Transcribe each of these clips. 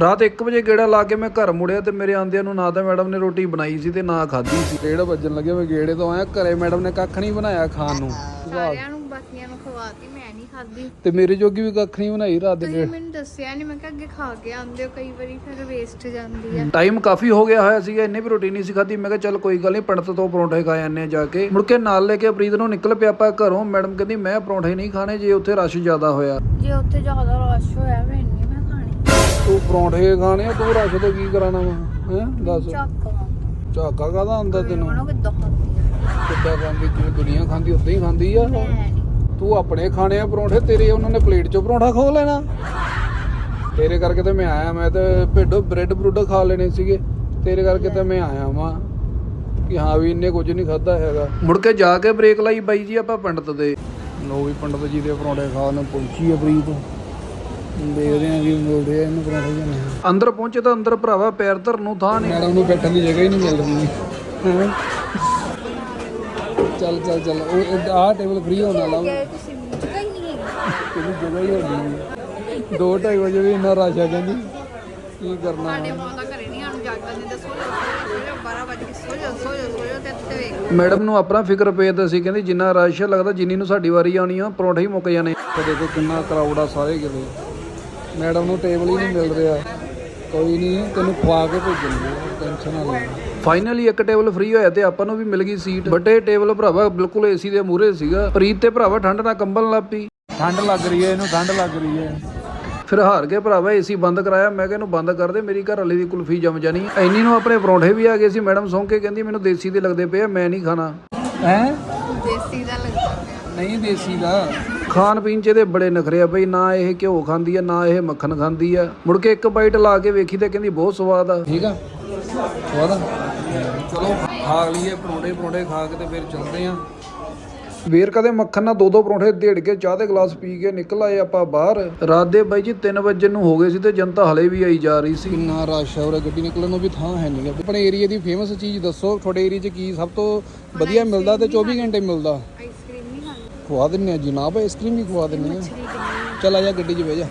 ਰਾਤ 1 ਵਜੇ ਗੇੜਾ ਲਾ ਕੇ ਮੈਂ ਘਰ ਮੁੜਿਆ ਤੇ ਮੇਰੇ ਆਂਦਿਆਂ ਨੂੰ ਨਾ ਤਾਂ ਮੈਡਮ ਨੇ ਰੋਟੀ ਬਣਾਈ ਸੀ ਤੇ ਨਾ ਖਾਧੀ ਸੀ। ਡੇਢ ਵੱਜਣ ਲੱਗੇ ਮੈਂ ਗੇੜੇ ਤੋਂ ਆਇਆ ਘਰੇ ਮੈਡਮ ਨੇ ਕੱਖ ਨਹੀਂ ਬਣਾਇਆ ਖਾਣ ਨੂੰ। ਸਾਰਿਆਂ ਨੂੰ ਬਾਕੀਆਂ ਨੂੰ ਖਵਾਤੀ ਮੈਂ ਨਹੀਂ ਖਾਧੀ। ਤੇ ਮੇਰੇ ਜੋਗੀ ਵੀ ਕੱਖ ਨਹੀਂ ਬਣਾਈ ਰਾਤ ਦੇ। ਤੁਸੀਂ ਮੈਨੂੰ ਦੱਸਿਆ ਨਹੀਂ ਮੈਂ ਕਿਹਾ ਅੱਗੇ ਖਾ ਕੇ ਆਉਂਦੇ ਹੋ ਕਈ ਵਾਰੀ ਫਿਰ ਵੇਸਟ ਜਾਂਦੀ ਆ। ਟਾਈਮ ਕਾਫੀ ਹੋ ਗਿਆ ਹੋਇਆ ਸੀਗਾ ਇੰਨੇ ਵੀ ਰੋਟੀ ਨਹੀਂ ਸੀ ਖਾਧੀ। ਮੈਂ ਕਿਹਾ ਚੱਲ ਕੋਈ ਗੱਲ ਨਹੀਂ ਪੰਡਤ ਤੋਂ ਪਰੌਂਠੇ ਖਾ ਜਾਂਦੇ ਆ ਜਾ ਕੇ। ਮੁੜ ਕੇ ਨਾਲ ਲੈ ਕੇ ਪ੍ਰੀਤ ਨੂੰ ਨਿਕਲ ਪਿਆ ਆਪਾਂ ਘਰੋਂ। ਮੈਡਮ ਕਹਿੰਦੀ ਮੈਂ ਪਰੌਂਠੇ ਨਹੀਂ ਖਾਣੇ ਜੇ ਉੱਥੇ ਰਸ਼ ਜ਼ਿਆਦਾ ਹੋਇਆ। ਜੇ ਉੱਥੇ ਜ਼ਿਆਦਾ ਰਸ਼ ਹੋਇਆ ਮੈਂ ਨਹੀਂ ਤੂੰ ਪਰੌਂਠੇ ਖਾਣੇ ਆ ਤੂੰ ਰਸ਼ ਤੇ ਕੀ ਕਰਾਣਾ ਵਾ? ਹੈ? ਦੱਸ। ਚੱਕ ਝਾਕਾ ਕਾਦਾ ਆਂਦਾ ਤੈਨੂੰ? ਉਹਨਾਂ ਕਿੱਦਾਂ ਖਾਂਦੀ ਆ। ਕਿੱਦਾਂ ਖਾਂਦੀ? ਜਿਵੇਂ ਦੁਨੀਆ ਖਾਂਦੀ ਉਦਾਂ ਹੀ ਖਾਂਦੀ ਆ। ਮੈਂ ਤੂੰ ਆਪਣੇ ਖਾਣੇ ਆ ਪਰੌਂਠੇ ਤੇਰੇ ਉਹਨਾਂ ਨੇ ਪਲੇਟ 'ਚੋਂ ਪਰੌਂਠਾ ਖੋ ਲੈਣਾ। ਤੇਰੇ ਕਰਕੇ ਤੇ ਮੈਂ ਆਇਆ ਮੈਂ ਤੇ ਭੇਡੋ ਬ੍ਰੈਡ ਬਰੂਡ ਖਾ ਲੈਣੇ ਸੀਗੇ। ਤੇਰੇ ਕਰਕੇ ਤੇ ਮੈਂ ਆਇਆ ਵਾਂ ਕਿ ਹਾਂ ਵੀ ਇੰਨੇ ਕੁਝ ਨਹੀਂ ਖਾਦਾ ਹੈਗਾ। ਮੁੜ ਕੇ ਜਾ ਕੇ ਬ੍ਰੇਕ ਲਾਈ ਬਾਈ ਜੀ ਆਪਾਂ ਪੰਡਤ ਦੇ। ਲੋ ਵੀ ਪੰਡਤ ਜੀ ਦੇ ਪਰੌਂਠੇ ਖਾਣ ਨੂੰ ਪਹੁੰਚੀ ਆ ਪ੍ਰੀਤ। ਦੇਖਦੇ ਆਂ ਕੀ ਮਿਲਦੇ ਆ ਇਹਨੂੰ ਪਰੌਂਠੇ ਜਾਂ ਨਹੀਂ ਅੰਦਰ ਪਹੁੰਚੇ ਤਾਂ ਅੰਦਰ ਭਰਾਵਾ ਪੈਰ ਧਰਨ ਨੂੰ ਥਾਂ ਨਹੀਂ। ਮੈਡਮ ਨੂੰ ਬੈਠਣ ਦੀ ਜਗ੍ਹਾ ਹੀ ਨਹੀਂ ਮਿਲ ਰਹੀ। ਹੈਂ? ਚੱਲ ਚੱਲ ਚੱਲ ਉਹ ਆਹ ਟੇਬਲ ਫ੍ਰੀ ਹੋਣ ਵਾਲਾ। ਤੁਸੀਂ ਜਗ੍ਹਾ ਹੀ ਨਹੀਂ ਹੈਗੀ। ਕਿਹਦੀ ਜਗ੍ਹਾ ਹੀ ਹੋਣੀ ਦੋ ਢਾਈ ਵਜੇ ਵੀ ਇੰਨਾ ਰਸ਼ ਆ ਕਹਿੰਦੀ। ਕੀ ਕਰਨਾ ਸਾਡੇ ਮਾਂ ਦਾ ਘਰੇ ਨਹੀਂ ਆਣ ਜਾਗਦਾ ਨਹੀਂ ਦੱਸੋ 12 ਵਜੇ ਸੋ ਜਾ ਸੋ ਜਾ ਸੋ ਜਾ ਤੇ ਇੱਥੇ ਵੇਖ ਮੈਡਮ ਨੂੰ ਆਪਣਾ ਫਿਕਰ ਪਏ ਤਾਂ ਸੀ ਕਹਿੰਦੀ ਜਿੰਨਾ ਰਸ਼ ਆ, ਲੱਗਦਾ ਜਿੰਨੀ ਨੂੰ ਸਾਡੀ ਵਾਰੀ ਆਉਣੀ ਆ ਪਰੌਂਠੇ ਹੀ ਮੁੱਕ ਜਾਣੇ। ਤੇ ਦੇਖੋ ਕਿੰਨਾ ਕਰਾਊਡ ਆ ਸਾਰੇ ਕਿਤੇ। ਮੈਡਮ ਨੂੰ ਟੇਬਲ ਹੀ ਨਹੀਂ ਮਿਲ ਰਿਹਾ। ਕੋਈ ਨਹੀਂ ਤੈਨੂੰ ਖਵਾ ਕੇ ਭੇਜਣਗੇ ਟੈਨਸ਼ਨ ਨਾ ਲੈ। ਫਾਈਨਲੀ ਇੱਕ ਟੇਬਲ ਫ੍ਰੀ ਹੋਇਆ ਤੇ ਆਪਾਂ ਨੂੰ ਵੀ ਮਿਲ ਗਈ ਸੀਟ ਬਟ ਇਹ ਟੇਬਲ ਭਰਾਵਾ ਬਿਲਕੁਲ ਏਸੀ ਦੇ ਮੂਹਰੇ ਸੀਗਾ। ਪ੍ਰੀਤ ਤੇ ਭਰਾਵਾ ਠੰਡ ਨਾਲ ਕੰਬਲ ਲੱਗ ਪਈ। ਠੰਡ ਲੱਗ ਰਹੀ ਹੈ ਇਹਨੂੰ ਠੰਡ ਲੱਗ ਰਹੀ ਹੈ। ਫਿਰ ਹਾਰ ਕੇ ਭਰਾਵਾ ਏਸੀ ਬੰਦ ਕਰਾਇਆ। ਮੈਂ ਕਿਹਾ ਇਹਨੂੰ ਬੰਦ ਕਰ ਦੇ ਮੇਰੀ ਘਰ ਵਾਲੀ ਦੀ ਕੁਲਫੀ ਜੰਮ ਜਾਣੀ ਐਨੀ ਨੂੰ ਆਪਣੇ ਪਰੌਂਠੇ ਵੀ ਆ ਗਏ ਸੀ। ਮੈਡਮ ਸੌਂ ਕੇ ਕਹਿੰਦੀ ਮੈਨੂੰ ਦੇਸੀ ਦੇ ਲੱਗਦੇ ਪਏ ਆ ਮੈਂ ਨਹੀਂ ਖਾਣਾ। ਹੈ? ਦੇਸੀ ਦਾ ਲੱਗਦਾ ਨਹੀਂ ਦੇਸੀ ਦਾ। ਖਾਣ ਪੀਣ ਚ ਇਹਦੇ ਬੜੇ ਨਖਰੇ ਆ ਬਈ ਨਾ ਇਹ ਘਿਓ ਖਾਂਦੀ ਆ ਨਾ ਇਹ ਮੱਖਣ ਖਾਂਦੀ ਆ। ਮੁੜ ਕੇ ਇੱਕ ਬਾਈਟ ਲਾ ਕੇ ਵੇਖੀ ਤੇ ਕਹਿੰਦੀ ਬਹੁਤ ਸਵਾਦ ਆ। ਠੀਕ ਆ? ਸਵਾਦ ਆ? ਚਲੋ ਖਾ ਲਈਏ ਪਰੌਂਠੇ ਪਰੌਂਠੇ ਖਾ ਕੇ ਤੇ ਫਿਰ ਚੱਲਦੇ ਆ। ਵੀਰ ਕਦੇ ਮੱਖਣ ਨਾਲ ਦੋ ਦੋ ਪਰੌਂਠੇ ਢੇੜ ਕੇ ਚਾਹ ਦੇ ਗਲਾਸ ਪੀ ਕੇ ਨਿਕਲ ਆਏ ਆਪਾਂ ਬਾਹਰ। ਰਾਤ ਦੇ ਬਾਈ ਜੀ 3 ਵਜੇ ਨੂੰ ਹੋ ਗਏ ਸੀ ਤੇ ਜਨਤਾ ਹਲੇ ਵੀ ਆਈ ਜਾ ਰਹੀ ਸੀ। ਕਿੰਨਾ ਰਸ਼ ਉਰੇ ਗੱਡੀ ਨਿਕਲਣ ਨੂੰ ਵੀ ਥਾਂ ਹੈ ਨਹੀਂ ਆਪਣੇ ਏਰੀਆ ਦੀ ਫੇਮਸ ਚੀਜ਼ ਦੱਸੋ ਤੁਹਾਡੇ ਏਰੀਆ 'ਚ ਕੀ ਸਭ ਤੋਂ ਵਧੀਆ ਮਿਲਦਾ ਤੇ 24 ਘੰਟੇ ਮਿਲਦਾ? ਖਵਾ ਦਿੰਨੇ ਆ ਜਨਾਬ ਆਈਸਕ੍ਰੀਮ ਵੀ ਖਵਾ ਦਿੰਨੇ ਆ। ਮਛਲੀ ਚੱਲ ਆ ਜਾ ਗੱਡੀ 'ਚ ਬਹਿ ਜਾ।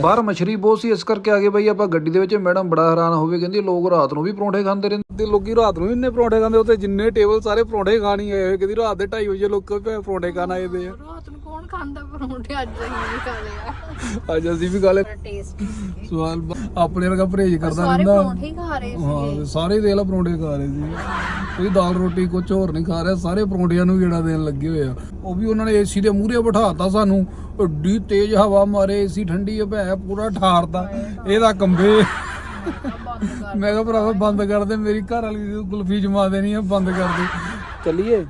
ਬਾਹਰ ਮਛਰੀ ਬਹੁਤ ਸੀ, ਇਸ ਕਰਕੇ ਆ ਗਏ ਬਈ ਆਪਾਂ ਗੱਡੀ ਦੇ ਵਿੱਚ। ਮੈਡਮ ਬੜਾ ਹੈਰਾਨ ਹੋਵੇ ਕਹਿੰਦੀ ਲੋਕ ਰਾਤ ਨੂੰ ਵੀ ਪਰੌਂਠੇ ਖਾਂਦੇ ਰਹਿੰਦੇ ਤੇ ਲੋਕੀ ਰਾਤ ਨੂੰ ਇੰਨੇ ਪਰੌਂਠੇ ਖਾਂਦੇ ਉੱਤੇ ਜਿੰਨੇ ਟੇਬਲ ਸਾਰੇ ਪਰੌਂਠੇ ਖਾਣ ਹੀ ਆਏ ਹੋਏ ਕਹਿੰਦੀ ਰਾਤ ਦੇ 2:30 ਵਜੇ ਲੋਕ ਪਰੌਂਠੇ ਖਾਣ ਆਏ ਦੇ ਆ। ਰਾਤ ਨੂੰ ਕੌਣ ਖਾਂਦਾ ਪਰੌਂਠੇ? ਅੱਜ ਅਸੀਂ ਵੀ ਖਾ ਲਿਆ ਅੱਜ ਅਸੀਂ ਵੀ ਖਾ ਲਏ। ਟੇਸਟ ਸਵਾਲ ਆਪਣੇ ਵਰਗਾ ਪਰਹੇਜ ਕਰਦਾ ਸਾਰੇ ਰਹਿੰਦਾ। ਪਰੌਂਠੇ ਹੀ ਖਾ ਰਹੇ ਸੀ ਹਾਂ ਸਾਰੇ ਦੇਖ ਲਾ ਪਰੌਂਠੇ ਖਾ ਰਹੇ ਸੀ। ਕੋਈ ਦਾਲ ਰੋਟੀ ਕੁਝ ਹੋਰ ਨਹੀਂ ਖਾ ਰਿਹਾ ਸਾਰੇ ਪਰੌਂਠਿਆਂ ਨੂੰ ਗੇੜਾ ਦੇਣ ਲੱਗੇ ਹੋਏ ਆ। ਉਹ ਵੀ ਉਹਨਾਂ ਨੇ ਏਸੀ ਦੇ ਮੂਹਰੇ ਬਿਠਾਤਾ ਸਾਨੂੰ। ਏਡੀ ਤੇਜ਼ ਹਵਾ ਮਾਰੇ ਏਸੀ ਠੰਡੀ ਭੈ ਪੂਰਾ ਠਾਰਦਾ ਇਹਦਾ ਕੰਬੇ ਮੈਂ ਕਿਹਾ ਭਰਾਵਾ ਬੰਦ ਕਰ ਦੇ ਮੇਰੀ ਘਰ ਵਾਲੀ ਦੀ ਕੁਲਫੀ ਜਮਾ ਦੇਣੀ ਆ ਬੰਦ ਕਰ ਦੇ। ਚੱਲੀਏ?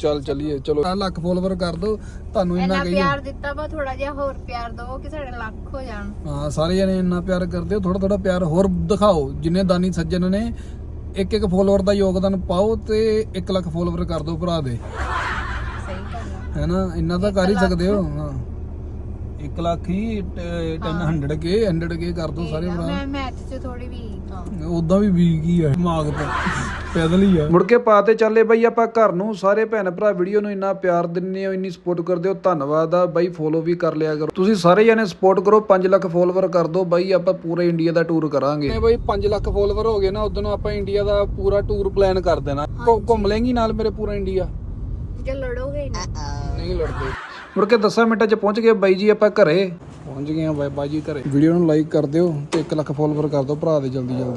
ਚੱਲ ਚੱਲੀਏ ਚਲੋ। ਲੱਖ ਫੋਲੋਵਰ ਕਰ ਦੋ ਤੁਹਾਨੂੰ ਇੰਨਾ ਕਹੀਏ। ਪਿਆਰ ਦਿੱਤਾ ਵਾ ਥੋੜਾ ਜਿਹਾ ਹੋਰ ਪਿਆਰ ਦਿਓ ਕਿ ਸਾਡੇ ਲੱਖ ਹੋ ਜਾਣ। ਹਾਂ ਸਾਰੇ ਜਣੇ ਇੰਨਾ ਪਿਆਰ ਕਰਦੇ ਹੋ ਥੋੜਾ ਥੋੜਾ ਪਿਆਰ ਹੋਰ ਦਿਖਾਓ ਜਿੰਨੇ ਦਾਨੀ ਸੱਜਣ ਨੇ ਇੱਕ ਇੱਕ ਫੋਲੋਵਰ ਦਾ ਯੋਗਦਾਨ ਪਾਓ ਤੇ 1 ਲੱਖ ਫੋਲੋਵਰ ਕਰ ਦਿਓ ਭਰਾ ਦੇ। ਸਹੀ ਗੱਲ ਆ। ਹੈਨਾ ਇੰਨਾ ਤਾਂ ਕਰ ਹੀ ਸਕਦੇ ਹੋ ਹਾਂ। 1 ਲੱਖ ਹੀ 10 ਕੇ 100 ਕੇ ਕਰ ਦਿਓ ਸਾਰੇ ਭਰਾ। ਮੈਂ ਮੈਥ 'ਚ ਥੋੜੀ ਵੀ ਹਾਂ। ਉਦਾਂ ਵੀ ਵੀਕ ਹੀ ਆ ਦਿਮਾਗ ਤੇ। ਪੈਦਲ ਹੀ ਆ। ਮੁੜ ਕੇ ਪਾਤੇ ਚੱਲੇ ਬਈ ਆਪਾਂ ਘਰ ਨੂੰ। ਸਾਰੇ ਭੈਣ ਭਰਾ ਵੀਡੀਓ ਨੂੰ ਇੰਨਾ ਪਿਆਰ ਦਿੰਦੇ ਹੋ ਇੰਨੀ ਸਪੋਰਟ ਕਰਦੇ ਹੋ ਧੰਨਵਾਦ ਆ। ਬਾਈ ਫੋਲੋ ਵੀ ਕਰ ਲਿਆ ਕਰੋ। ਤੁਸੀਂ ਸਾਰੇ ਜਣੇ ਸਪੋਰਟ ਕਰੋ 5 ਲੱਖ ਫੋਲੋਵਰ ਕਰ ਦਿਓ ਬਾਈ ਆਪਾਂ ਪੂਰੇ ਇੰਡੀਆ ਦਾ ਟੂਰ ਕਰਾਂਗੇ। ਨੇ ਬਾਈ 5 ਲੱਖ ਫੋਲੋਵਰ ਹੋ ਗਏ ਨਾ ਉਦੋਂ ਆਪਾਂ ਇੰਡੀਆ ਦਾ ਪੂਰਾ ਟੂਰ ਪਲਾਨ ਕਰ ਦੇਣਾ। ਘੁੰਮ ਲੈਂਗੀ ਨਾਲ ਮੇਰੇ ਪੂਰਾ ਇੰਡੀਆ ਜੇ ਲੜੋਗੇ ਨਾ। ਨਹੀਂ ਲੜਦੇ। ਮੁੜ ਕੇ 10 ਮਿੰਟਾਂ 'ਚ ਪਹੁੰਚ ਗਏ ਬਾਈ ਜੀ ਆਪਾਂ ਘਰੇ। ਪਹੁੰਚ ਗਏ ਆ ਬਾਈ ਜੀ ਘਰੇ। ਵੀਡੀਓ ਨੂੰ ਲਾਈਕ ਕਰ ਦਿਓ ਤੇ 1 ਲੱਖ ਫੋਲੋਵਰ ਕਰ ਦਿਓ ਭਰਾ ਦੇ ਜਲਦੀ ਜਲਦੀ।